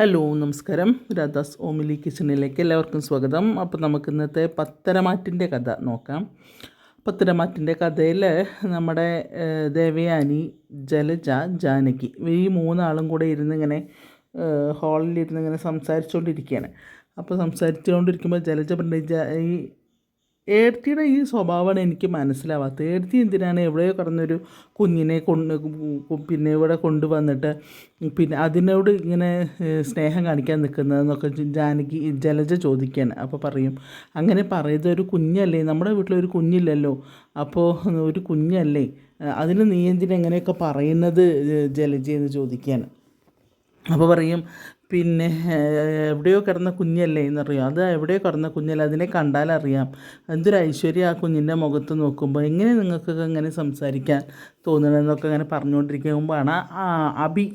Hello നമസ്കാരം. രാധാസ് ഓമിലി കിച്ചണിലേക്ക് എല്ലാവർക്കും സ്വാഗതം. അപ്പോൾ നമുക്ക് ഇന്നത്തെ പത്തരമാറ്റിന്റെ കഥ നോക്കാം. പത്തരമാറ്റിന്റെ കഥയിൽ നമ്മുടെ ദേവയാനി ജലജ ജാനകി ഈ മൂന്നാളും കൂടെ ഇരുന്നിങ്ങനെ ഹാളിലിരുന്ന് ഇങ്ങനെ സംസാരിച്ചുകൊണ്ടിരിക്കുകയാണ് അപ്പോൾ സംസാരിച്ചുകൊണ്ടിരിക്കുമ്പോൾ ജലജ പറഞ്ഞ ഈ ഏടത്തിയുടെ ഈ സ്വഭാവമാണ് എനിക്ക് മനസ്സിലാവാത്തത്. ഏടത്തി എന്തിനാണ് എവിടെയോ കടന്നൊരു കുഞ്ഞിനെ കൊണ്ട് പിന്നെ ഇവിടെ കൊണ്ടുവന്നിട്ട് പിന്നെ അതിനോട് ഇങ്ങനെ സ്നേഹം കാണിക്കാൻ നിൽക്കുന്നതെന്നൊക്കെ ജാനകി ജലജ ചോദിക്കുകയാണ്. അപ്പോൾ പറയും അങ്ങനെ പറയുന്നത് ഒരു കുഞ്ഞല്ലേ? നമ്മുടെ വീട്ടിലൊരു കുഞ്ഞില്ലല്ലോ. അപ്പോൾ ഒരു കുഞ്ഞല്ലേ? അതിന് നീ എന്തിനെങ്ങനെയൊക്കെ പറയുന്നത് ജലജയെന്ന് ചോദിക്കുകയാണ്. അപ്പോൾ പറയും പിന്നെ എവിടെയോ കിടന്ന കുഞ്ഞല്ലേ എന്നറിയാം. അത് എവിടെയോ കിടന്ന കുഞ്ഞല്ലേ അതിനെ കണ്ടാലറിയാം. എന്തൊരു ഐശ്വര്യം ആ കുഞ്ഞിന്റെ മുഖത്ത് നോക്കുമ്പോൾ. എങ്ങനെ നിങ്ങൾക്കൊക്കെ ഇങ്ങനെ സംസാരിക്കാൻ തോന്നണമെന്നൊക്കെ അങ്ങനെ പറഞ്ഞുകൊണ്ടിരിക്കുമ്പോഴാണ് ആ അബി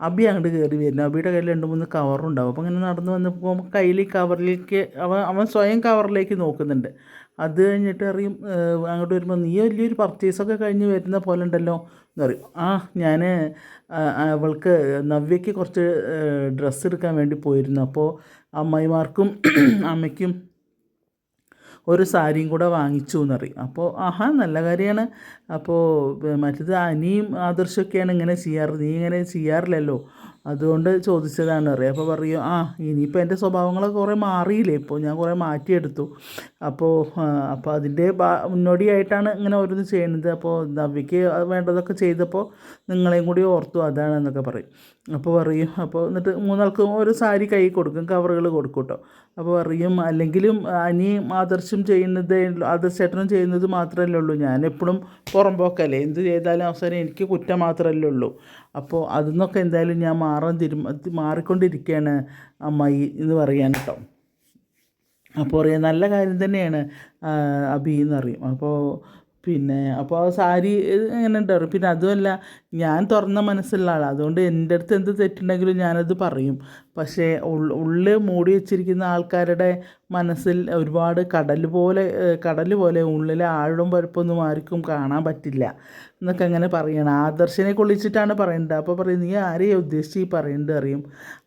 അബി അങ്ങോട്ട് കയറി വരുന്നത് അബിയുടെ കയ്യിൽ രണ്ട് മൂന്ന് കവറുണ്ടാവും അപ്പോൾ അങ്ങനെ നടന്നു വന്നപ്പോൾ കയ്യിൽ കവറിലേക്ക് അവൻ അവൻ സ്വയം കവറിലേക്ക് നോക്കുന്നുണ്ട്. അത് കഴിഞ്ഞിട്ട് അറിയും അങ്ങോട്ട് വരുമ്പോൾ നീ വലിയൊരു പർച്ചേസൊക്കെ കഴിഞ്ഞ് വരുന്ന പോലെ ഉണ്ടല്ലോ. എന്ന് പറയും ആ ഞാൻ അവൾക്ക് നവ്യയ്ക്ക് കുറച്ച് ഡ്രസ്സ് എടുക്കാൻ വേണ്ടി പോയിരുന്നു. അപ്പോൾ അമ്മായിമാർക്കും അമ്മയ്ക്കും ഒരു സാരിയും കൂടെ വാങ്ങിച്ചു എന്നറിയും. അപ്പോൾ ആഹാ നല്ല കാര്യമാണ്. അപ്പോൾ മറ്റേത് അനിയും ആദർശമൊക്കെയാണ് ഇങ്ങനെ ചെയ്യാറ്. നീ ഇങ്ങനെ ചെയ്യാറില്ലല്ലോ. അതുകൊണ്ട് ചോദിച്ചതാണ്. അറിയാം അപ്പോൾ പറയും ആ ഇനിയിപ്പോൾ എന്റെ സ്വഭാവങ്ങളൊക്കെ കുറേ മാറിയില്ലേ? ഇപ്പോൾ ഞാൻ കുറേ മാറ്റിയെടുത്തു. അപ്പോൾ അപ്പോൾ അതിന്റെ മുന്നോടിയായിട്ടാണ് ഇങ്ങനെ ഓരോന്ന് ചെയ്യുന്നത്. അപ്പോൾ നവ്യക്ക് വേണ്ടതൊക്കെ ചെയ്തപ്പോൾ നിങ്ങളെയും കൂടി ഓർത്തു. അതാണെന്നൊക്കെ പറയും. അപ്പോൾ പറയും അപ്പോൾ എന്നിട്ട് മൂന്നാൾക്കും ഒരു സാരി കൈ കൊടുക്കും കവറുകൾ കൊടുക്കും കേട്ടോ. അപ്പോൾ പറയും അല്ലെങ്കിലും അനിയും ആദർശം ചെയ്യുന്നത് ആദർശേട്ടനും ചെയ്യുന്നത് മാത്രമല്ലേ ഉള്ളൂ. ഞാൻ എപ്പോഴും പുറമ്പോക്കല്ലേ. എന്ത് ചെയ്താലും അവസാനം എനിക്ക് കുറ്റം മാത്രമല്ലേ ഉള്ളൂ. അപ്പോൾ അതിന്നൊക്കെ എന്തായാലും ഞാൻ മാറാൻ തിരും മാറിക്കൊണ്ടിരിക്കുകയാണ് അമ്മായി എന്ന് പറയാൻ കേട്ടോ. അപ്പോൾ പറയാം നല്ല കാര്യം തന്നെയാണ് ആ, അബി എന്ന് പറയും. അപ്പോൾ പിന്നെ അപ്പോൾ സാരി ഇങ്ങനെ ഉണ്ടാവും പിന്നെ അതുമല്ല ഞാൻ തുറന്ന മനസ്സുള്ള ആളാണ് അതുകൊണ്ട് എന്റെ അടുത്ത് എന്ത് തെറ്റുണ്ടെങ്കിലും ഞാനത് പറയും. പക്ഷേ ഉള്ളിൽ മൂടി വെച്ചിരിക്കുന്ന ആൾക്കാരുടെ മനസ്സിൽ ഒരുപാട് കടൽ പോലെ കടൽ പോലെ ഉള്ളിലെ ആഴവും പരപ്പൊന്നും ആർക്കും കാണാൻ പറ്റില്ല എന്നൊക്കെ അങ്ങനെ പറയണം. ആദർശനെ കൊള്ളിച്ചിട്ടാണ് പറയേണ്ടത്. അപ്പോൾ പറയും നീ ആരെയാണ് ഉദ്ദേശിച്ച് ഈ പറയേണ്ടത്? അറിയും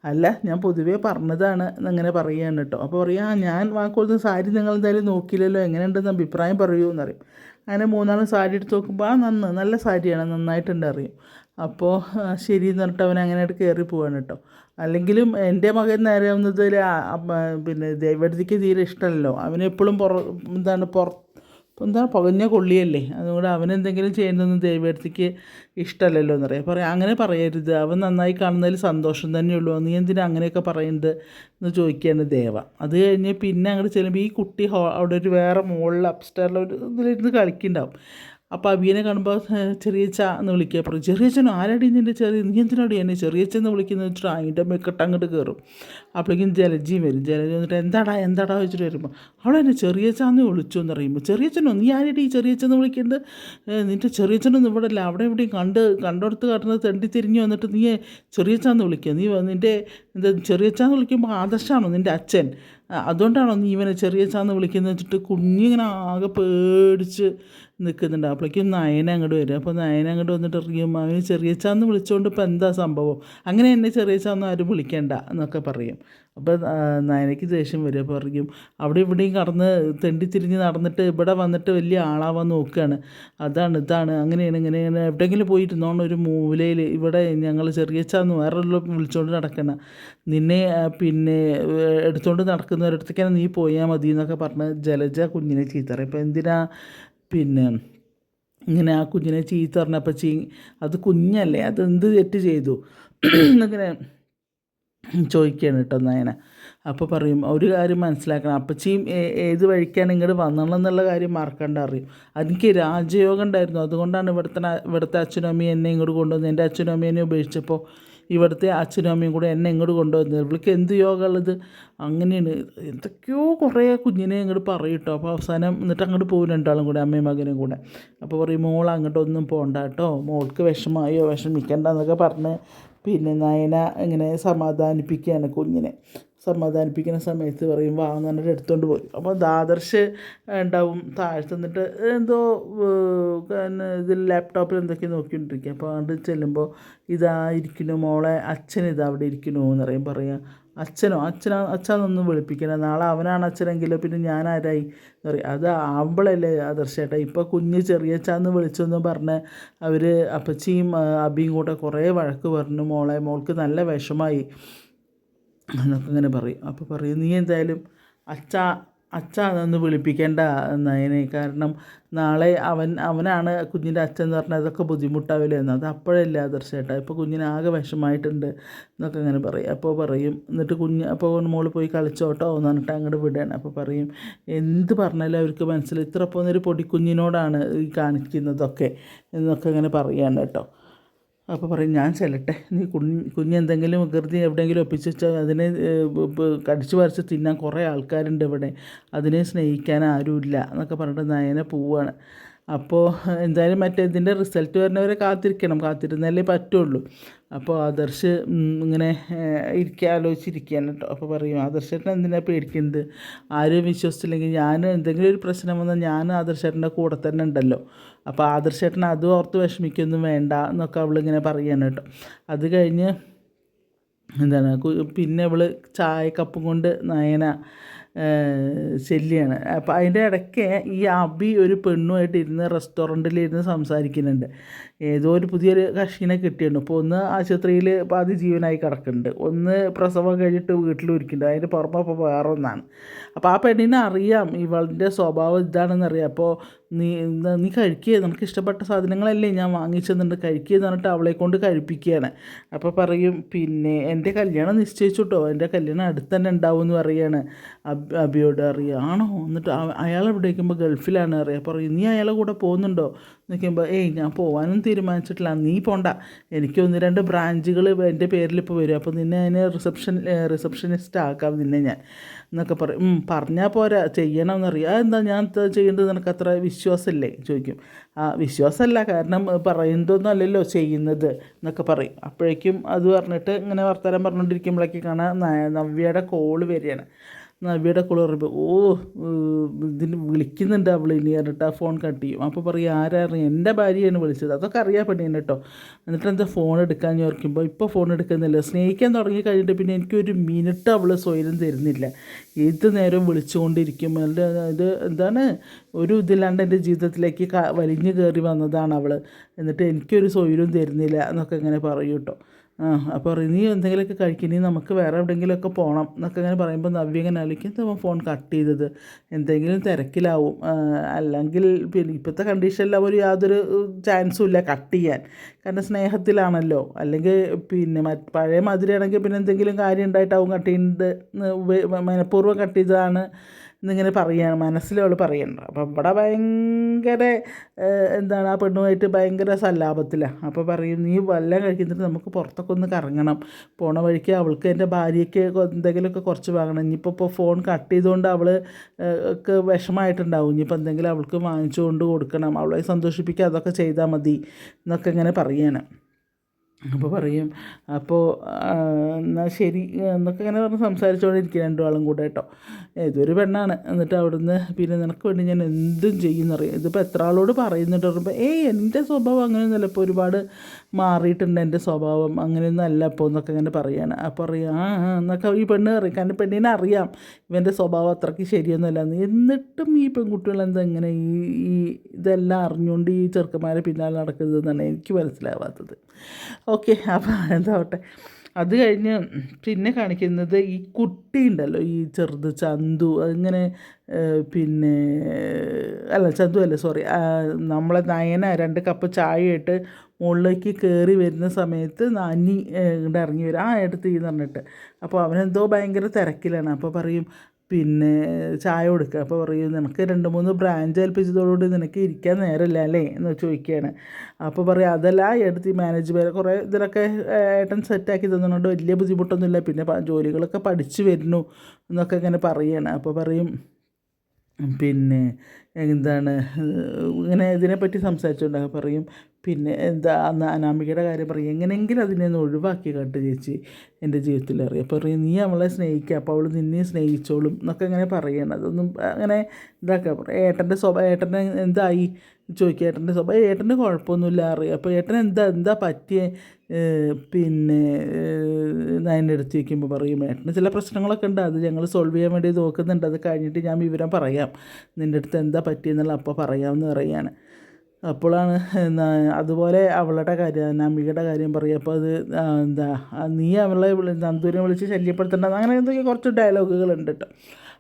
അല്ല ഞാൻ പൊതുവേ പറഞ്ഞതാണ് എന്നങ്ങനെ പറയുകയാണ് കേട്ടോ. അപ്പോൾ പറയാം ഞാൻ വാക്കുകൊടുത്ത സാരി നിങ്ങൾ എന്തായാലും നോക്കിയില്ലല്ലോ. എങ്ങനെയുണ്ടെന്ന് അഭിപ്രായം പറയൂ എന്നറിയും. അങ്ങനെ മൂന്നാളും സാരി എടുത്ത് നോക്കുമ്പോൾ ആ നന്ന് നല്ല സാരിയാണ് നന്നായിട്ടുണ്ട് അറിയും അപ്പോൾ ശരി എന്ന് പറഞ്ഞിട്ട് അവൻ അങ്ങനെ ആയിട്ട് കയറി പോവാണ് കേട്ടോ അല്ലെങ്കിലും എന്റെ മകൻ നേരെ വന്നത് പിന്നെ ദൈവത്തിക്ക് തീരെ ഇഷ്ടമല്ലോ അവനെപ്പോഴും പുറ എന്താണ് പുറ എന്താ പകഞ്ഞ കൊള്ളിയല്ലേ? അതുകൊണ്ട് അവനെന്തെങ്കിലും ചെയ്യുന്നതൊന്നും ദേവിയടുത്തേക്ക് ഇഷ്ടമല്ലല്ലോ എന്നറിയാം. പറയാം അങ്ങനെ പറയരുത്. അവൻ നന്നായി കാണുന്നതിൽ സന്തോഷം തന്നെയുള്ളൂ. നീ എന്തിനാ അങ്ങനെയൊക്കെ പറയുന്നത് എന്ന് ചോദിക്കുകയാണ് ദേവ. അത് കഴിഞ്ഞ് പിന്നെ അങ്ങോട്ട് ചെല്ലുമ്പോൾ ഈ കുട്ടി ഹോ അവിടെ ഒരു വേറെ മുകളിൽ അപ്സ്റ്റേറിൽ ഒരു ഇതിലിരുന്ന് കളിക്കുന്നുണ്ടാവും. അപ്പോൾ അബിയനെ കാണുമ്പോൾ ചെറിയച്ച എന്ന് വിളിക്കുക. പറയും ചെറിയച്ചനോ ആരാടി നിന്റെ ചെറിയ നീ എന്തിനാടി എന്നെ ചെറിയച്ചെന്ന് വിളിക്കുന്നത്? വെച്ചിട്ട് അതിന്റെ മെക്കെട്ട് അങ്ങോട്ട് കയറും അപ്പോഴേക്കും ജലജി വരും. ജലജി വന്നിട്ട് എന്താടാ എന്താടാ? വെച്ചിട്ട് വരുമ്പോൾ അവളെന്നെ ചെറിയച്ചാന്ന് വിളിച്ചു എന്ന് പറയുമ്പോൾ ചെറിയച്ചനോ നീ ആരടി ചെറിയച്ചെന്ന് വിളിക്കുന്നത് ഏഹ്, നിന്റെ ചെറിയച്ചനൊന്നും ഇവിടെ അല്ല അവിടെ എവിടെയും കണ്ട് കണ്ടെടുത്ത് കാട്ടുന്നത് തെണ്ടി തിരിഞ്ഞ് വന്നിട്ട് നീ ചെറിയച്ചാന്ന് വിളിക്കുക. നീ നിന്റെ എന്താ ചെറിയച്ചാന്ന് വിളിക്കുമ്പോൾ ആദർശാണോ നിന്റെ അച്ഛൻ? അതുകൊണ്ടാണോ നീ ഇവനെ ചെറിയച്ചാന്ന് വിളിക്കുന്നത് വെച്ചിട്ട് കുഞ്ഞിങ്ങനെ ആകെ പേടിച്ച് നിൽക്കുന്നുണ്ട്. അപ്പോഴേക്കും നയന അങ്ങോട്ട് വരും. അപ്പോൾ നയന അങ്ങോട്ട് വന്നിട്ട് ഇറങ്ങിയും അവന് ചെറിയച്ചാന്ന് വിളിച്ചുകൊണ്ട് ഇപ്പോൾ എന്താ സംഭവം? അങ്ങനെ എന്നെ ചെറിയ ചെറിയച്ചാന്ന് ആരും വിളിക്കണ്ട എന്നൊക്കെ പറയും. അപ്പോൾ നയനയ്ക്ക് ദേഷ്യം വരും. അപ്പോൾ പറയും അവിടെ ഇവിടെയും കടന്ന് തെണ്ടി തിരിഞ്ഞ് നടന്നിട്ട് ഇവിടെ വന്നിട്ട് വലിയ ആളാവാൻ നോക്കുകയാണ് അതാണ് ഇതാണ് അങ്ങനെയാണ് ഇങ്ങനെയാണ്. എവിടെയെങ്കിലും പോയിരുന്നോണ്ട് ഒരു മൂലയിൽ ഇവിടെ ഞങ്ങൾ ചെറിയച്ചാന്ന് വേറെ വിളിച്ചുകൊണ്ട് നടക്കണ. നിന്നെ പിന്നെ എടുത്തുകൊണ്ട് നടക്കുന്നവരടുത്തേക്കാണ് നീ പോയാൽ മതി എന്നൊക്കെ പറഞ്ഞ് ജലജ കുഞ്ഞിനെ ചീത്തറ ഇപ്പോൾ എന്തിനാ പിന്നെ ഇങ്ങനെ ആ കുഞ്ഞിനെ ചീത്ത പറഞ്ഞപ്പോൾ ചീ അത് കുഞ്ഞല്ലേ അത് എന്ത് തെറ്റ് ചെയ്തു? എന്നിങ്ങനെ ചോദിക്കുകയാണ് കേട്ടോ നയന. അപ്പോൾ പറയും ഒരു കാര്യം മനസ്സിലാക്കണം അപ്പച്ചിയും ഏത് വഴിക്കാണ് ഇങ്ങോട്ട് വന്നതെന്നുള്ള കാര്യം മറക്കണ്ട അറിയും എനിക്ക് രാജയോഗം ഉണ്ടായിരുന്നു അതുകൊണ്ടാണ് ഇവിടുത്തെ ഇവിടുത്തെ അച്ഛനും അമ്മയും എന്നെ ഇങ്ങോട്ട് കൊണ്ടുവന്നത്. എന്റെ അച്ഛനും അമ്മേനെ ഉപേക്ഷിച്ചപ്പോൾ ഇവിടുത്തെ അച്ഛനും അമ്മയും കൂടെ എന്നെ ഇങ്ങോട്ട് കൊണ്ടുവന്നത്. ഇവൾക്ക് എന്ത് യോഗ ഉള്ളത് അങ്ങനെയാണ്. എന്തൊക്കെയോ കുറേ കുഞ്ഞിനെ ഇങ്ങോട്ട് പറയും കേട്ടോ അപ്പോൾ അവസാനം എന്നിട്ട് അങ്ങോട്ട് പോകും രണ്ടാളും കൂടെ അമ്മയും മകനും കൂടെ. അപ്പോൾ പറയും മോൾ അങ്ങോട്ടൊന്നും പോകണ്ട കേട്ടോ. മോൾക്ക് വിഷമായോ വിഷമിക്കണ്ട എന്നൊക്കെ പറഞ്ഞ് പിന്നെ നയന ഇങ്ങനെ സമാധാനിപ്പിക്കുകയാണ് കുഞ്ഞിനെ. സമാധാനിപ്പിക്കുന്ന സമയത്ത് പറയുമ്പോൾ വാ എന്ന് പറഞ്ഞിട്ട് എടുത്തുകൊണ്ട് പോയി. അപ്പോൾ ദാദർശ് ഉണ്ടാവും താഴ്ത്ത് നിന്നിട്ട് എന്തോ ഇതിൽ ലാപ്ടോപ്പിൽ എന്തൊക്കെയോ നോക്കിക്കൊണ്ടിരിക്കുക. അപ്പോൾ അത് ചെല്ലുമ്പോൾ ഇതാ മോളെ അച്ഛൻ ഇതാ അവിടെ ഇരിക്കുന്നു എന്ന് പറയും പറയാം. അച്ഛനോ? അച്ഛനോ അച്ഛനൊന്നും വിളിപ്പിക്കില്ല നാളെ അവനാണ് അച്ഛനെങ്കിലോ പിന്നെ ഞാൻ ആരായി എന്ന് പറയും. അത് ആവുമ്പോഴല്ലേ ആദർശേട്ടാ ഇപ്പോൾ കുഞ്ഞ് ചെറിയ അച്ഛന്ന് വിളിച്ചെന്ന് പറഞ്ഞ് അവർ അപ്പച്ചിയും ആ, അബിയും കൂടെ കുറേ വഴക്ക് പറഞ്ഞു മോളെ മോൾക്ക് നല്ല വിഷമായി. എന്നൊക്കെ ഇങ്ങനെ പറയും. അപ്പോൾ പറയും നീ എന്തായാലും അച്ഛ അച്ഛ എന്നൊന്ന് വിളിപ്പിക്കേണ്ട എന്നതിനെ കാരണം നാളെ അവൻ അവനാണ് കുഞ്ഞിന്റെ അച്ഛൻ എന്ന് പറഞ്ഞാൽ അതൊക്കെ ബുദ്ധിമുട്ടാവില്ല എന്ന്. അത് അപ്പോഴല്ല ആദർശേട്ടാ ഇപ്പോൾ കുഞ്ഞിന് ആകെ വിഷമായിട്ടുണ്ട് എന്നൊക്കെ ഇങ്ങനെ പറയും. അപ്പോൾ പറയും എന്നിട്ട് കുഞ്ഞ് അപ്പോൾ മോൾ പോയി കളിച്ചോട്ടോ എന്ന് പറഞ്ഞിട്ട് അങ്ങോട്ട് വിടുകയാണ്. അപ്പോൾ പറയും എന്ത് പറഞ്ഞാലും അവർക്ക് മനസ്സിലായി. ഇത്ര പോകുന്നൊരു പൊടിക്കുഞ്ഞിനോടാണ് ഈ കാണിക്കുന്നതൊക്കെ എന്നൊക്കെ ഇങ്ങനെ പറയാണ് കേട്ടോ. അപ്പോൾ പറയും ഞാൻ ചെല്ലട്ടെ. നീ കുഞ്ഞ് കുഞ്ഞെന്തെങ്കിലും വികൃതി എവിടെയെങ്കിലും ഒപ്പിച്ച് വെച്ചാൽ അതിനെ കടിച്ചു പറിച്ച് തിന്നാൻ കുറേ ആൾക്കാരുണ്ട് ഇവിടെ. അതിനെ സ്നേഹിക്കാൻ ആരുമില്ല എന്നൊക്കെ പറഞ്ഞിട്ട് നയനെ പോവുകയാണ് അപ്പോൾ എന്തായാലും മറ്റേ ഇതിന്റെ റിസൾട്ട് വരുന്നവരെ കാത്തിരിക്കണം. കാത്തിരുന്നാലേ പറ്റുള്ളൂ. അപ്പോൾ ആദർശ് ഇങ്ങനെ ഇരിക്കുക ആലോചിച്ചിരിക്കുകയാണ് കേട്ടോ അപ്പോൾ പറയും ആദർശേട്ടൻ എന്തിനാണ് പേടിക്കുന്നത് ആരും വിശ്വസിച്ചില്ലെങ്കിൽ ഞാൻ എന്തെങ്കിലും ഒരു പ്രശ്നം വന്നാൽ ഞാൻ ആദർശേട്ടന്റെ കൂടെ തന്നെ ഉണ്ടല്ലോ. അപ്പോൾ ആദർശേട്ടൻ അതും ഓർത്ത് വിഷമിക്കൊന്നും വേണ്ട എന്നൊക്കെ അവളിങ്ങനെ പറയാണ് കേട്ടോ അത് കഴിഞ്ഞ് എന്താണ് പിന്നെ അവൾ ചായ കപ്പും കൊണ്ട് നയന ശല്യാണ്. അപ്പം അതിന്റെ ഇടയ്ക്ക് ഈ അബി ഒരു പെണ്ണുമായിട്ട് ഇരുന്ന് റെസ്റ്റോറന്റിൽ ഇരുന്ന് സംസാരിക്കുന്നുണ്ട്. ഏതോ ഒരു പുതിയൊരു കക്ഷീനെ കിട്ടിയുണ്ട് ഇപ്പോൾ ഒന്ന് ആശുപത്രിയിൽ പാതി ജീവനായി കിടക്കുന്നുണ്ട്. ഒന്ന് പ്രസവം കഴിഞ്ഞിട്ട് വീട്ടിൽ ഒരുക്കുന്നുണ്ട് അതിന്റെ പുറമെ ഇപ്പോൾ വേറെ ഒന്നാണ്. അപ്പോൾ ആ പെണ്ണിനെ അറിയാം. ഇവളുടെ സ്വഭാവം ഇതാണെന്ന് അറിയാം. അപ്പോൾ നീ നീ കഴിക്കുക നമുക്ക് ഇഷ്ടപ്പെട്ട സാധനങ്ങളല്ലേ ഞാൻ വാങ്ങിച്ചെന്നുണ്ട് കഴിക്കുക എന്ന് പറഞ്ഞിട്ട് അവളെ കൊണ്ട് കഴിപ്പിക്കുകയാണ്. അപ്പോൾ പറയും പിന്നെ എന്റെ കല്യാണം നിശ്ചയിച്ചു കേട്ടോ എന്റെ കല്യാണം അടുത്ത് തന്നെ ഉണ്ടാവും എന്ന് പറയുകയാണ് അബ് അബിയോട് അറിയാം. ആണോ? എന്നിട്ട് അയാൾ എവിടെ ഗൾഫിലാണ് അറിയാം. പറയും നീ അയാളെ കൂടെ പോകുന്നുണ്ടോ? നിൽക്കുമ്പോൾ ഏയ് ഞാൻ പോകാനും തീരുമാനിച്ചിട്ടില്ല. നീ പോണ്ട. എനിക്ക് ഒന്ന് രണ്ട് ബ്രാഞ്ചുകൾ എന്റെ പേരിൽ ഇപ്പോൾ വരും. അപ്പോൾ നിന്നെ അതിന് റിസപ്ഷൻ റിസപ്ഷനിസ്റ്റ് ആക്കാം നിന്നെ ഞാൻ എന്നൊക്കെ പറയും. പറഞ്ഞാൽ പോരാ. ചെയ്യണമെന്നറിയാം. എന്താ ഞാൻ ചെയ്യേണ്ടത്? നിനക്ക് അത്ര വിശ്വാസമില്ലേ? ചോദിക്കും. ആ വിശ്വാസമല്ല. കാരണം പറയുന്നതൊന്നും അല്ലല്ലോ ചെയ്യുന്നത് എന്നൊക്കെ പറയും. അപ്പോഴേക്കും അത് പറഞ്ഞിട്ട് ഇങ്ങനെ വർത്തമാനം പറഞ്ഞുകൊണ്ടിരിക്കുമ്പോഴേക്ക് കാണാം നവ്യയുടെ കോൾ വരികയാണ്. നവ്യയുടെ കോൾ പറയുമ്പോൾ ഓ ഇതിന് വിളിക്കുന്നുണ്ട് അവൾ ഇനി പറഞ്ഞിട്ട് ആ ഫോൺ കട്ട് ചെയ്യും. അപ്പോൾ പറയും ആരായിരുന്നു എന്റെ ഭാര്യയാണ് വിളിച്ചത്. അതൊക്കെ അറിയാൻ പെണ്ണിന് കേട്ടോ എന്നിട്ട് എന്താ ഫോൺ എടുക്കാൻ ചോദിക്കുമ്പോൾ ഇപ്പോൾ ഫോൺ എടുക്കുന്നില്ല. സ്നേഹിക്കാൻ തുടങ്ങി കഴിഞ്ഞിട്ട് പിന്നെ എനിക്കൊരു മിനിറ്റ് അവൾ സ്വയം തരുന്നില്ല. ഏത് നേരവും വിളിച്ചുകൊണ്ടിരിക്കും? അല്ല ഇത് എന്താണ്? ഒരു ഇതില്ലാണ്ട് എന്റെ ജീവിതത്തിലേക്ക് വലിഞ്ഞു കയറി വന്നതാണ് അവൾ എന്നിട്ട് എനിക്കൊരു സ്വൈര്യവും തരുന്നില്ല എന്നൊക്കെ ഇങ്ങനെ പറയും കേട്ടോ അപ്പോൾ പറയും നീ എന്തെങ്കിലുമൊക്കെ കഴിക്കണേ നമുക്ക് വേറെ എവിടെയെങ്കിലുമൊക്കെ പോകണം എന്നൊക്കെ ഇങ്ങനെ പറയുമ്പോൾ നവ്യ ഇങ്ങനെ ആലോചിക്കും ഫോൺ കട്ട് ചെയ്തത്. എന്തെങ്കിലും തിരക്കിലാവും. അല്ലെങ്കിൽ പിന്നെ ഇപ്പോഴത്തെ കണ്ടീഷനിൽ അവർ യാതൊരു ചാൻസും ഇല്ല കട്ട് ചെയ്യാൻ. കാരണം സ്നേഹത്തിലാണല്ലോ. അല്ലെങ്കിൽ പിന്നെ പഴയ മാതിരിയാണെങ്കിൽ പിന്നെ എന്തെങ്കിലും കാര്യം ഉണ്ടായിട്ടാവും കട്ട് ചെയ്യുന്നത് മനഃപൂർവം കട്ട് ചെയ്തതാണ്. എന്നിങ്ങനെ പറയുകയാണ് മനസ്സിലവൾ പറയണ്ട. അപ്പം ഇവിടെ ഭയങ്കര എന്താണ് ആ പെണ്ണുമായിട്ട് ഭയങ്കര സല്ലാപത്തിലാണ് അപ്പോൾ പറയും നീ വല്ലതും കഴിക്കുന്നിട്ട് നമുക്ക് പുറത്തൊക്കെ ഒന്ന് കറങ്ങണം. പോണ വഴിക്ക് അവൾക്ക് എന്റെ ഭാര്യയ്ക്ക് എന്തെങ്കിലുമൊക്കെ കുറച്ച് വാങ്ങണം. ഇനിയിപ്പോൾ ഇപ്പോൾ ഫോൺ കട്ട് ചെയ്തുകൊണ്ട് അവൾ ഒക്കെ വിഷമായിട്ടുണ്ടാവും. ഇനിയിപ്പോൾ എന്തെങ്കിലും അവൾക്ക് വാങ്ങിച്ചുകൊണ്ട് കൊടുക്കണം. അവളെ സന്തോഷിപ്പിക്കുക അതൊക്കെ ചെയ്താൽ മതി. എന്നൊക്കെ ഇങ്ങനെ പറയാണ്. അപ്പോൾ പറയും അപ്പോൾ എന്നാൽ ശരി എന്നൊക്കെ ഇങ്ങനെ പറഞ്ഞ് സംസാരിച്ചുകൊണ്ടിരിക്കുക രണ്ടു ആളും കൂടെ കേട്ടോ. ഇതൊരു പെണ്ണാണ് എന്നിട്ട് അവിടുന്ന് പിന്നെ നിനക്ക് വേണ്ടി ഞാൻ എന്തും ചെയ്യുന്നറിയാം? ഇതിപ്പോൾ എത്ര ആളോട് പറയുന്നുണ്ട് പറയുമ്പോൾ ഏയ് എന്റെ സ്വഭാവം അങ്ങനെയൊന്നുമല്ല. ഇപ്പോൾ ഒരുപാട് മാറിയിട്ടുണ്ട് എന്റെ സ്വഭാവം. അങ്ങനെയൊന്നും അല്ല അപ്പോൾ എന്നൊക്കെ ഇങ്ങനെ പറയാണ് അപ്പോൾ അറിയാം എന്നൊക്കെ ഈ പെണ്ണ് അറിയാം കാരണം പെണ്ണിനെ അറിയാം ഇവന്റെ സ്വഭാവം അത്രയ്ക്ക് ശരിയൊന്നുമല്ല. എന്ന് എന്നിട്ടും ഈ പെൺകുട്ടികൾ എന്താ ഇങ്ങനെ ഈ ഈ ഇതെല്ലാം അറിഞ്ഞുകൊണ്ട് ഈ ചെറുക്കന്മാരെ പിന്നാലെ നടക്കുന്നതെന്നാണ് എനിക്ക് മനസ്സിലാവാത്തത്. ഓക്കെ അപ്പോൾ എന്താവട്ടെ. അത് കഴിഞ്ഞ് പിന്നെ കാണിക്കുന്നത് ഈ കുട്ടി ഉണ്ടല്ലോ ഈ ചെറുത് ചന്തു. അതിങ്ങനെ പിന്നെ അല്ല ചന്തു അല്ല സോറി. നമ്മളെ നയന രണ്ട് കപ്പ് ചായയായിട്ട് മുകളിലേക്ക് കയറി വരുന്ന സമയത്ത് നാനി ഇങ്ങോട്ട് ഇറങ്ങി വരും. ആ എടുത്ത് എന്ന് പറഞ്ഞിട്ട്. അപ്പോൾ അവനെന്തോ ഭയങ്കര തിരക്കിലാണ്. അപ്പോൾ പറയും പിന്നെ ചായ കൊടുക്കുക അപ്പോൾ പറയും നിനക്ക് രണ്ട് മൂന്ന് ബ്രാഞ്ച് ഏൽപ്പിച്ചതോടുകൂടി നിനക്ക് ഇരിക്കാൻ നേരമില്ല അല്ലേ? എന്ന് ചോദിക്കുകയാണ്. അപ്പോൾ പറയും അതല്ല എടുത്ത് മാനേജ്മെന്റ് കുറേ ഇതിലൊക്കെ ഏട്ടൻ സെറ്റാക്കി തന്നുകൊണ്ട് വലിയ ബുദ്ധിമുട്ടൊന്നുമില്ല. പിന്നെ ജോലികളൊക്കെ പഠിച്ചു വരുന്നു എന്നൊക്കെ ഇങ്ങനെ പറയുകയാണ് അപ്പോൾ പറയും പിന്നെ എന്താണ് ഇങ്ങനെ ഇതിനെപ്പറ്റി സംസാരിച്ചുകൊണ്ടൊക്കെ പറയും. പിന്നെ എന്താ അന്ന് അനാമികയുടെ കാര്യം പറയും. എങ്ങനെയെങ്കിലും അതിനെ ഒന്ന് ഒഴിവാക്കി കേട്ട് ചേച്ചി എന്റെ ജീവിതത്തിൽ അറിയാം. പറയും നീ അവളെ സ്നേഹിക്കുക അപ്പോൾ അവൾ നിന്നെ സ്നേഹിച്ചോളും എന്നൊക്കെ ഇങ്ങനെ പറയണം. അതൊന്നും അങ്ങനെ ഇതാക്കുക ഏട്ടന്റെ സ്വഭാവം ഏട്ടന്റെ എന്തായി? ചോദിക്കുക ഏട്ടന്റെ സ്വഭാവം ഏട്ടന് കുഴപ്പമൊന്നുമില്ല അറിയാം. അപ്പോൾ ഏട്ടൻ എന്താ എന്താ പറ്റിയ? പിന്നെ നയന്റെ അടുത്ത് ചോദിക്കുമ്പോൾ പറയും ഏട്ടന് ചില പ്രശ്നങ്ങളൊക്കെ ഉണ്ട് അത് ഞങ്ങൾ സോൾവ് ചെയ്യാൻ വേണ്ടി നോക്കുന്നുണ്ട് അത് കഴിഞ്ഞിട്ട് ഞാൻ വിവരം പറയാം. നിന്റെ അടുത്ത് എന്താ പറ്റിയെന്നുള്ള അപ്പോൾ പറയാമെന്ന് പറയുകയാണ്. അപ്പോഴാണ് അതുപോലെ അവളുടെ കാര്യം നമ്പികയുടെ കാര്യം പറയും അപ്പോൾ അത് എന്താ നീ അവളെ വിളി നന്ദൂരിനെ വിളിച്ച് ശല്യപ്പെടുത്തേണ്ടത് അങ്ങനെ എന്തൊക്കെ കുറച്ച് ഡയലോഗുകളുണ്ട് കേട്ടോ.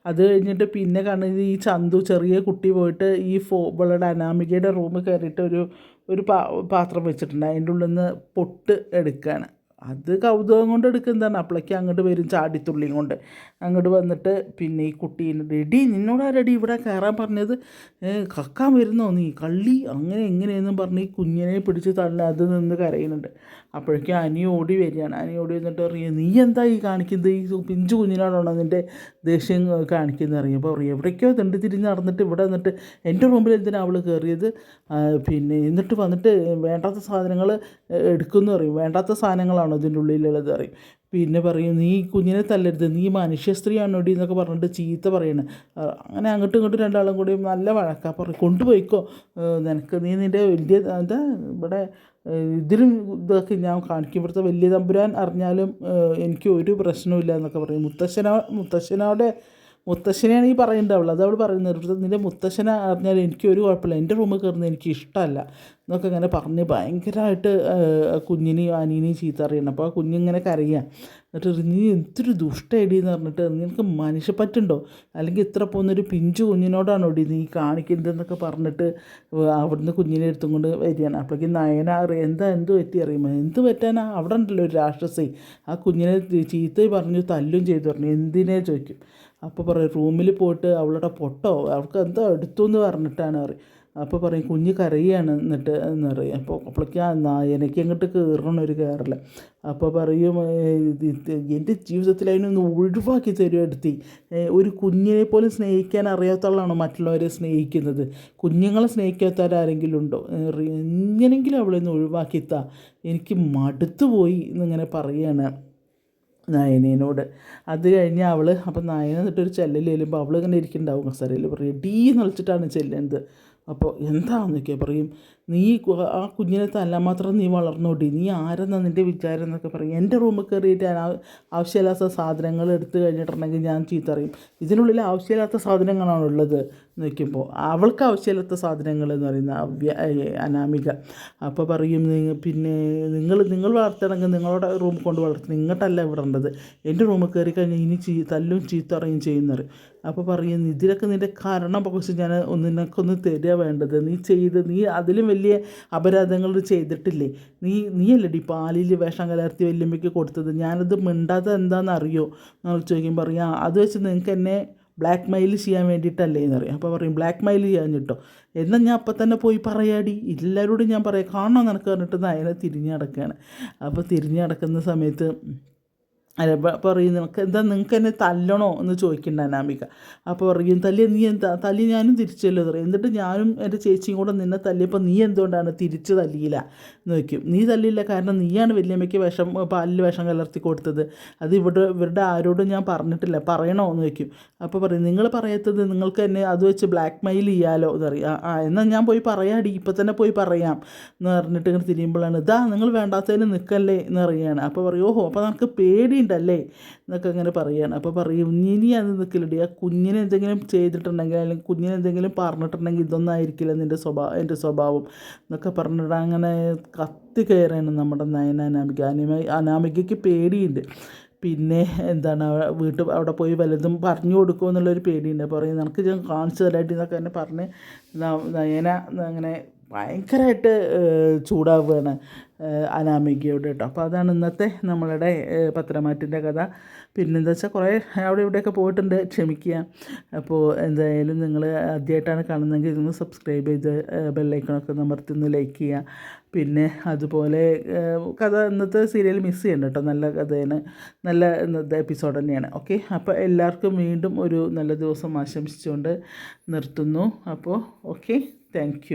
അത് കഴിഞ്ഞിട്ട് പിന്നെ കാണുന്നത് ഈ ചന്തു ചെറിയ കുട്ടി പോയിട്ട് ഈ ഫോ ഇവളുടെ അനാമികയുടെ റൂമിൽ കയറിയിട്ട് ഒരു ഒരു പാ പാത്രം വെച്ചിട്ടുണ്ട്. അതിന്റെ ഉള്ളിൽ നിന്ന് പൊട്ട് എടുക്കുകയാണ്. അത് കൗതുകം കൊണ്ട് എടുക്കുന്നതാണ്. അപ്പോഴേക്ക് അങ്ങോട്ട് വരും ചാടിത്തുള്ളിയും കൊണ്ട്. അങ്ങോട്ട് വന്നിട്ട് പിന്നെ ഈ കുട്ടീനെ നിന്നോട് റെഡി ഇവിടെ കയറാൻ പറഞ്ഞത്? കക്കാൻ വരുന്നോ നീ? കള്ളി? അങ്ങനെ എങ്ങനെയെന്നും പറഞ്ഞ് ഈ കുഞ്ഞിനെ പിടിച്ച് തള്ളി അത് നിന്ന് കരയുന്നുണ്ട്. അപ്പോഴേക്കും അനി ഓടി വരികയാണ്. അനി ഓടി വന്നിട്ട് പറയും നീ എന്താ ഈ കാണിക്കുന്നത്? ഈ പിഞ്ചു കുഞ്ഞിനോടാണോ നിന്റെ ദേഷ്യം കാണിക്കുന്നത്? അറിയാം അപ്പോൾ പറയും എവിടേക്കോ തണ്ടി തിരിഞ്ഞ് നടന്നിട്ട് ഇവിടെ വന്നിട്ട് എന്റെ റൂമിൽ എന്തിനാണ് അവൾ കയറിയത് പിന്നെ എന്നിട്ട് വന്നിട്ട് വേണ്ടാത്ത സാധനങ്ങൾ എടുക്കുന്നു പറയും. വേണ്ടാത്ത സാധനങ്ങളാണോ ഇതിന്റെ ഉള്ളിലുള്ളത് അറിയും. പിന്നെ പറയും നീ കുഞ്ഞിനെ തല്ലരുത് നീ മനുഷ്യ സ്ത്രീയാണോടി എന്നൊക്കെ പറഞ്ഞിട്ട് ചീത്ത പറയണ. അങ്ങനെ അങ്ങോട്ടും ഇങ്ങോട്ടും രണ്ടാളും കൂടി നല്ല വഴക്കാ പറയും. കൊണ്ടുപോയിക്കോ നിനക്ക് നീ നിന്റെ വലിയ എന്താ ഇവിടെ ഇതിലും ഇതൊക്കെ ഞാൻ കാണിക്കും. ഇവിടുത്തെ വലിയ തമ്പുരാൻ അറിഞ്ഞാലും എനിക്ക് ഒരു പ്രശ്നവും എന്നൊക്കെ പറയും. മുത്തശ്ശനോ മുത്തശ്ശനോടെ മുത്തശ്ശനെയാണ് ഈ പറയുന്നുണ്ടാവുള്ളൂ അത് അവൾ പറയുന്നത് നിന്റെ മുത്തശ്ശനെ അറിഞ്ഞാൽ എനിക്ക് ഒരു കുഴപ്പമില്ല. എന്റെ റൂമിൽ കയറുന്നത് എനിക്ക് ഇഷ്ടമല്ല. എന്നൊക്കെ ഇങ്ങനെ പറഞ്ഞ് ഭയങ്കരമായിട്ട് കുഞ്ഞിനെയും അനിയനെയും ചീത്ത അറിയണം അപ്പോൾ ആ കുഞ്ഞിങ്ങനെ കരയുക. എന്നിട്ട് നീ എന്തൊരു ദുഷ്ടയടി എന്ന് പറഞ്ഞിട്ട് നിനക്ക് മനുഷ്യപ്പറ്റുണ്ടോ? അല്ലെങ്കിൽ ഇത്ര പോകുന്നൊരു പിഞ്ചു കുഞ്ഞിനോടാണോ ഇടി നീ കാണിക്കുന്നതെന്നൊക്കെ പറഞ്ഞിട്ട് അവിടുന്ന് കുഞ്ഞിനെ എടുത്തും കൊണ്ട് വരികയാണ്. അപ്പോഴേക്കും നയന അറിയാം എന്താ എന്ത് പറ്റി? അറിയുമോ എന്ത് പറ്റാനാ? അവിടെ ഉണ്ടല്ലോ ഒരു രാക്ഷസി. ആ കുഞ്ഞിനെ ചീത്ത പറഞ്ഞു തല്ലും ചെയ്തു പറഞ്ഞു. എന്തിനേ? ചോദിക്കും. അപ്പോൾ പറയും റൂമിൽ പോയിട്ട് അവളുടെ പൊട്ടോ അവൾക്ക് എന്തോ എടുത്തു എന്ന് പറഞ്ഞിട്ടാണ് പറയും. അപ്പോൾ പറയും കുഞ്ഞ് കരയാണ് എന്നിട്ട് എന്ന് അപ്പോൾ അപ്പോഴേക്ക് ആ എനിക്ക് അങ്ങോട്ട് കയറണം ഒരു കയറില്ല അപ്പോൾ പറയും എന്റെ ജീവിതത്തിൽ അതിനൊന്ന് ഒഴിവാക്കി തരും എടുത്തി? ഒരു കുഞ്ഞിനെ പോലും സ്നേഹിക്കാൻ അറിയാത്തവളാണോ മറ്റുള്ളവരെ സ്നേഹിക്കുന്നത്? കുഞ്ഞുങ്ങളെ സ്നേഹിക്കാത്തവരാരെങ്കിലും ഉണ്ടോ? എങ്ങനെങ്കിലും അവളെ ഒന്ന് ഒഴിവാക്കിത്താ. എനിക്ക് മടുത്തു പോയി എന്നിങ്ങനെ പറയുകയാണ് നയനേനോട്. അത് കഴിഞ്ഞ് അവൾ അപ്പം നയന എന്നിട്ടൊരു ചെല്ലൽ ചെല്ലുമ്പോൾ അവൾ ഇങ്ങനെ ഇരിക്കുന്നുണ്ടാവും കസരയിൽ ഡീ എന്ന് വിളിച്ചിട്ടാണ് ചെല്ലുന്നത്. അപ്പോൾ എന്താണെന്നൊക്കെ പറയും. നീ ആ കുഞ്ഞിനെ തല്ലാൻ മാത്രം നീ വളർന്നോടി. നീ ആരെന്നാ നിന്റെ വിചാരം എന്നൊക്കെ പറയും. എന്റെ റൂമിൽ കയറിയിട്ട് ആവശ്യമില്ലാത്ത സാധനങ്ങൾ എടുത്തു കഴിഞ്ഞിട്ടുണ്ടെങ്കിൽ ഞാൻ ചീത്ത അറിയും ഇതിനുള്ളിൽ ആവശ്യമില്ലാത്ത സാധനങ്ങളാണ് ഉള്ളത് നോക്കുമ്പോൾ അവൾക്ക് ആവശ്യമില്ലാത്ത സാധനങ്ങൾ എന്ന് പറയുന്ന അനാമിക. അപ്പോൾ പറയും പിന്നെ നിങ്ങൾ നിങ്ങൾ വളർത്തണമെങ്കിൽ നിങ്ങളുടെ റൂം കൊണ്ട് വളർത്തണം. ഇങ്ങോട്ടല്ല വിടേണ്ടത്. എന്റെ റൂമിൽ കയറി കഴിഞ്ഞാൽ ഇനി ചീ തല്ലും ചീത്ത അറിയും ചെയ്യുന്നത് അപ്പോൾ പറയും ഇതിലൊക്കെ നിന്റെ കാരണം പക്ഷെ ഞാൻ ഒന്നിനൊക്കെ തരിക വേണ്ടത്. നീ ചെയ്ത് നീ അതിലും അപരാധങ്ങൾ ചെയ്തിട്ടില്ലേ? നീ നീയല്ലടി പാലിൽ വേഷം കലർത്തി വല്യമ്മയ്ക്ക് കൊടുത്തത്? ഞാനത് മിണ്ടാത്തത് എന്താണെന്ന് അറിയോ എന്ന് ചോദിക്കുമ്പോൾ പറയാം അത് വെച്ച് നിങ്ങൾക്ക് എന്നെ ബ്ലാക്ക് മെയിൽ ചെയ്യാൻ വേണ്ടിയിട്ടല്ലേ എന്ന് പറയും അപ്പോൾ പറയും ബ്ലാക്ക് മെയിൽ ചെയ്യാൻ കേട്ടോ. എന്നാൽ ഞാൻ അപ്പം തന്നെ പോയി പറയാടി. എല്ലാവരോടും ഞാൻ പറയാം. കാണണോ നിനക്ക്? പറഞ്ഞിട്ട് നയനെ തിരിഞ്ഞ് നടക്കുകയാണ് അപ്പോൾ തിരിഞ്ഞ് നടക്കുന്ന സമയത്ത് പറയും നിനക്ക് എന്താ നിങ്ങൾക്ക് എന്നെ തല്ലണോ എന്ന് ചോദിക്കണ്ട അനാമിക. അപ്പോൾ പറയും തല്ലി നീ എന്താ തല്ലി ഞാനും തിരിച്ചല്ലോ പറയും. എന്നിട്ട് ഞാനും എന്റെ ചേച്ചിയും കൂടെ നിന്നെ തല്ലിയപ്പോൾ നീ എന്തുകൊണ്ടാണ് തിരിച്ച് തല്ലിയില്ല എന്ന് വയ്ക്കും നീ തല്ലിയില്ല കാരണം നീയാണ് വലിയമ്മയ്ക്ക് വിഷം പാലിൽ വിഷം കലർത്തി കൊടുത്തത്. അത് ഇവിടെ ഇവരുടെ ആരോടും ഞാൻ പറഞ്ഞിട്ടില്ല. പറയണോ എന്ന് വയ്ക്കും അപ്പോൾ പറയും നിങ്ങൾ പറയാത്തത് നിങ്ങൾക്ക് എന്നെ അത് വെച്ച് ബ്ലാക്ക് മെയിൽ ചെയ്യാലോ എന്ന് പറയും. ആ എന്നാൽ ഞാൻ പോയി പറയാടി ഇപ്പം തന്നെ പോയി പറയാം എന്ന് പറഞ്ഞിട്ട് ഇങ്ങനെ തിരിയുമ്പോഴാണ് ഇതാ നിങ്ങൾ വേണ്ടാത്തതിന് നിൽക്കല്ലേ എന്ന് പറയുകയാണ്. അപ്പോൾ പറയും ഓഹോ അപ്പോൾ നമുക്ക് പേടി ഉണ്ടല്ലേ? എന്നൊക്കെ അങ്ങനെ പറയുകയാണ് അപ്പോൾ പറയും ഇനി അത് നിൽക്കില്ലടി ആ കുഞ്ഞിനെ എന്തെങ്കിലും ചെയ്തിട്ടുണ്ടെങ്കിൽ അല്ലെങ്കിൽ കുഞ്ഞിനെ എന്തെങ്കിലും പറഞ്ഞിട്ടുണ്ടെങ്കിൽ ഇതൊന്നും ആയിരിക്കില്ല നിന്റെ സ്വഭാവം എന്റെ സ്വഭാവം എന്നൊക്കെ പറഞ്ഞിട്ട് അങ്ങനെ കത്തി കയറാണ് നമ്മുടെ നയന അനാമിക. അനിമ അനാമികയ്ക്ക് പേടിയുണ്ട്. പിന്നെ എന്താണ് വീട്ടിൽ അവിടെ പോയി വലുതും പറഞ്ഞു കൊടുക്കുമെന്നുള്ളൊരു പേടിയുണ്ട്. പറയും നിനക്ക് ഞാൻ കാണിച്ചു തരായിട്ട് എന്നൊക്കെ തന്നെ പറഞ്ഞ് നയന അങ്ങനെ ഭയങ്കരമായിട്ട് ചൂടാവുകയാണ് അനാമികയോട് കേട്ടോ അപ്പോൾ അതാണ് ഇന്നത്തെ നമ്മളുടെ പത്രമാറ്റിന്റെ കഥ. പിന്നെന്താ വെച്ചാൽ കുറേ അവിടെ ഇവിടെയൊക്കെ പോയിട്ടുണ്ട് ക്ഷമിക്കുക അപ്പോൾ എന്തായാലും നിങ്ങൾ ആദ്യമായിട്ടാണ് കാണുന്നതെങ്കിൽ ഇതൊന്ന് സബ്സ്ക്രൈബ് ചെയ്ത് ബെല്ലൈക്കണൊക്കെ നമർത്തി ഒന്ന് ലൈക്ക് ചെയ്യുക പിന്നെ അതുപോലെ കഥ ഇന്നത്തെ സീരിയൽ മിസ് ചെയ്യണ്ട കേട്ടോ നല്ല കഥയാണ് നല്ല ഇന്നത്തെ എപ്പിസോഡ് തന്നെയാണ്. ഓക്കെ അപ്പോൾ എല്ലാവർക്കും വീണ്ടും ഒരു നല്ല ദിവസം ആശംസിച്ചുകൊണ്ട് നിർത്തുന്നു. അപ്പോൾ ഓക്കെ താങ്ക്